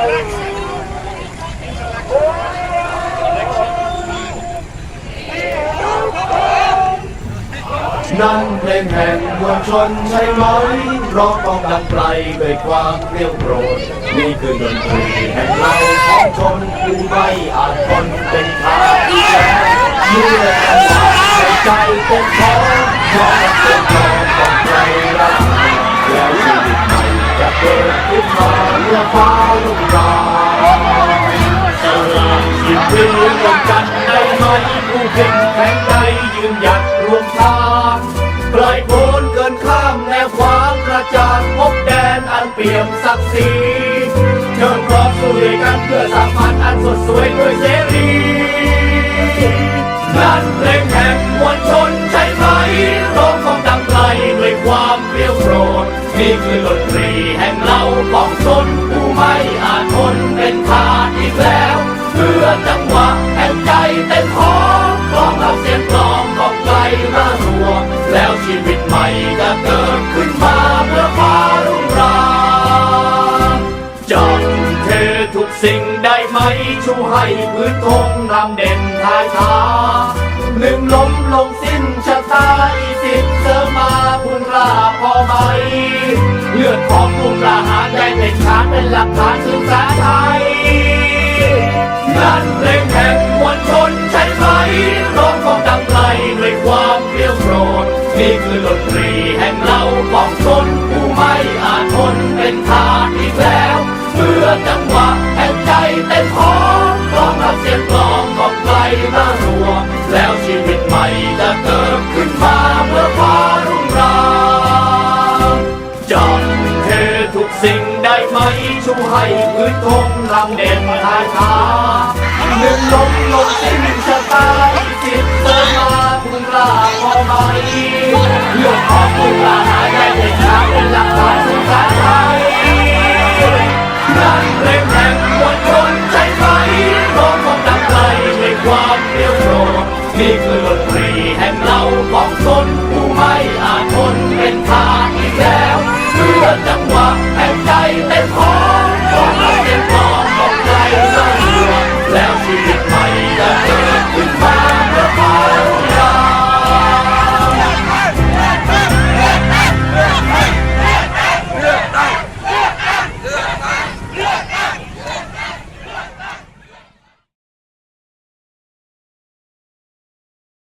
นั่นเพลงแห่งมวลชนใช่ไหมร้องต้องดังไกลด้วยความเรียวโกรธนี่คือดนตรีแห่งเราของชนผู้ไม่อาจทนเป็นทางเมื่อจังหวะใจเต้นพร้อมยอมเต้นยอมต้องใจรักแล้วชีวิตใหม่จะเกิดขึ้นมาเมื่อฟ้ารุ่งราง ชีวิตรวมกันได้ไหมผู้เข้มแข็งใจยืนหยัดรวมทางไกลโพ้นเกินข้ามแนวความกระจางพบแดนอันเปี่ยมศักดิ์ศรีเชิญพร้อมสู้ด้วยกันเพื่อสร้างฝันอันสดสวยด้วยเสรีนั่นเพลงแห่งมวลชนใช่ไหมร้องของดังไกลด้วยความเกลียวโกรธนี่คือดนตรีแห่งเราของชนผู้ไม่อาจทนเป็นขาดอีกแล้ว เพื่อจังหวะแห่งใจเต็มพร้อมกลองรับเสียงกลองของไกลระรัว แล้วชีวิตใหม่จะเกิดขึ้นมาเมื่อฟ้ารุ่งรางจำเททุกสิ่งได้ไหมชูให้พื้นทงรำเด่นทายทาลืมล้มลงสิ้นชะตาอีสิทธิ์เสริมมาคุณราพอไหมเลือดของผู้กล้าหาญได้เป็นชาติเป็นหลักฐานศึกษาไทย ทาสอีกแล้ว เมื่อจังหวะแห่งใจเต้นพร้อมพร้อมรับเสียงกลองของไกลน่ารัว แล้วชีวิตใหม่จะเกิดขึ้นมาเมื่อฟ้ารุ่งรางจำเททุกสิ่งได้ไหมชูให้พื้นทงรำเด่นทายทาหนึ่งลมลงสิ้นชะตาสิทธิ์เส เป็นทานอีกแล้วเพื่อจังหวะแห่งใจเต้